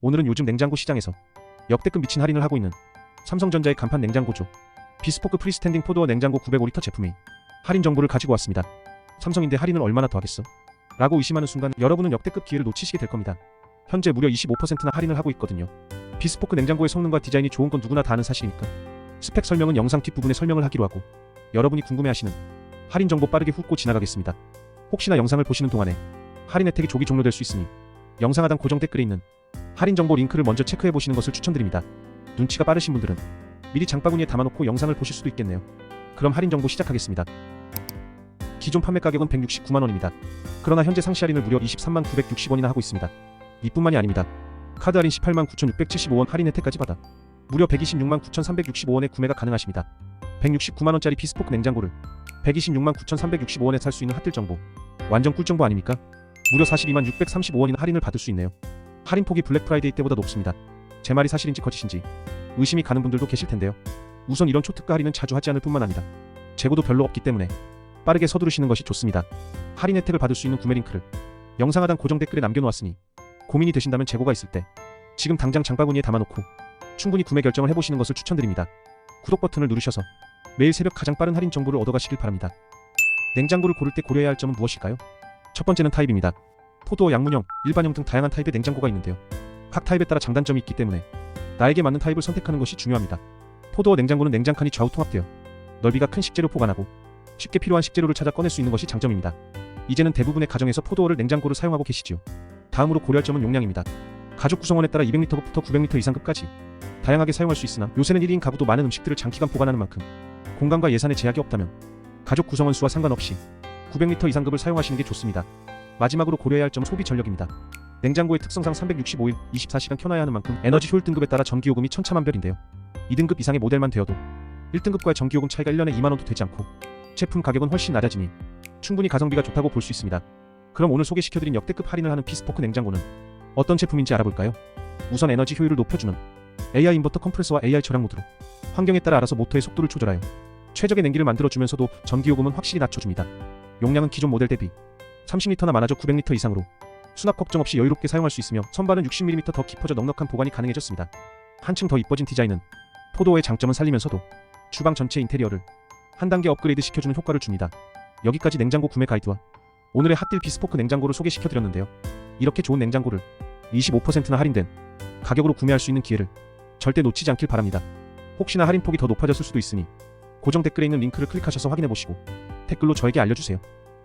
오늘은 요즘 냉장고 시장에서 역대급 미친 할인을 하고 있는 삼성전자의 간판 냉장고죠. 비스포크 프리스탠딩 포도어 냉장고 905리터 제품의 할인 정보를 가지고 왔습니다. 삼성인데 할인을 얼마나 더 하겠어? 라고 의심하는 순간 여러분은 역대급 기회를 놓치시게 될 겁니다. 현재 무려 25%나 할인을 하고 있거든요. 비스포크 냉장고의 성능과 디자인이 좋은 건 누구나 다 아는 사실이니까. 스펙 설명은 영상 뒷부분에 설명을 하기로 하고 여러분이 궁금해하시는 할인 정보 빠르게 훑고 지나가겠습니다. 혹시나 영상을 보시는 동안에 할인 혜택이 조기 종료될 수 있으니 영상 하단 고정 댓글에 있는 할인 정보 링크를 먼저 체크해 보시는 것을 추천드립니다. 눈치가 빠르신 분들은 미리 장바구니에 담아놓고 영상을 보실 수도 있겠네요. 그럼 할인 정보 시작하겠습니다. 기존 판매 가격은 169만 원입니다. 그러나 현재 상시 할인을 무려 23만 960원이나 하고 있습니다. 이뿐만이 아닙니다. 카드 할인 18만 9,675원 할인 혜택까지 받아 무려 126만 9,365원에 구매가 가능하십니다. 169만 원짜리 피스포크 냉장고를 126만 9,365원에 살 수 있는 핫딜 정보. 완전 꿀 정보 아닙니까? 무려 42만 635원이나 할인을 받을 수 있네요. 할인 폭이 블랙 프라이데이 때보다 높습니다. 제 말이 사실인지 거짓인지 의심이 가는 분들도 계실 텐데요. 우선 이런 초특가 할인은 자주 하지 않을 뿐만 아니라 재고도 별로 없기 때문에 빠르게 서두르시는 것이 좋습니다. 할인 혜택을 받을 수 있는 구매 링크를 영상 하단 고정 댓글에 남겨놓았으니 고민이 되신다면 재고가 있을 때 지금 당장 장바구니에 담아놓고 충분히 구매 결정을 해보시는 것을 추천드립니다. 구독 버튼을 누르셔서 매일 새벽 가장 빠른 할인 정보를 얻어가시길 바랍니다. 냉장고를 고를 때 고려해야 할 점은 무엇일까요? 첫 번째는 타입입니다. 포도어 양문형, 일반형 등 다양한 타입의 냉장고가 있는데요. 각 타입에 따라 장단점이 있기 때문에 나에게 맞는 타입을 선택하는 것이 중요합니다. 포도어 냉장고는 냉장칸이 좌우 통합되어 넓이가 큰 식재료 포괄하고 쉽게 필요한 식재료를 찾아 꺼낼 수 있는 것이 장점입니다. 이제는 대부분의 가정에서 포도어를 냉장고를 사용하고 계시지요. 다음으로 고려할 점은 용량입니다. 가족 구성원에 따라 200리터부터 900리터 이상급까지 다양하게 사용할 수 있으나 요새는 1인 가구도 많은 음식들을 장기간 보관하는 만큼 공간과 예산에 제약이 없다면 가족 구성원 수와 상관없이 900리터 이상급을 사용하시는 게 좋습니다. 마지막으로 고려해야 할 점은 소비 전력입니다. 냉장고의 특성상 365일 24시간 켜놔야 하는 만큼 에너지 효율 등급에 따라 전기요금이 천차만별인데요. 2등급 이상의 모델만 되어도 1등급과의 전기요금 차이가 1년에 2만원도 되지 않고 제품 가격은 훨씬 낮아지니 충분히 가성비가 좋다고 볼 수 있습니다. 그럼 오늘 소개시켜드린 역대급 할인을 하는 피스포크 냉장고는 어떤 제품인지 알아볼까요? 우선 에너지 효율을 높여주는 AI 인버터 컴프레서와 AI 절약 모드로 환경에 따라 알아서 모터의 속도를 조절하여 최적의 냉기를 만들어주면서도 전기요금은 확실히 낮춰줍니다. 용량은 기존 모델 대비 30리터나 많아져 900리터 이상으로 수납 걱정 없이 여유롭게 사용할 수 있으며 선반은 60mm 더 깊어져 넉넉한 보관이 가능해졌습니다. 한층 더 이뻐진 디자인은 포도어의 장점은 살리면서도 주방 전체 인테리어를 한 단계 업그레이드 시켜주는 효과를 줍니다. 여기까지 냉장고 구매 가이드와 오늘의 핫딜 비스포크 냉장고를 소개시켜드렸는데요. 이렇게 좋은 냉장고를 25%나 할인된 가격으로 구매할 수 있는 기회를 절대 놓치지 않길 바랍니다. 혹시나 할인 폭이 더 높아졌을 수도 있으니 고정 댓글에 있는 링크를 클릭하셔서 확인해보시고 댓글로 저에게 알려주세요.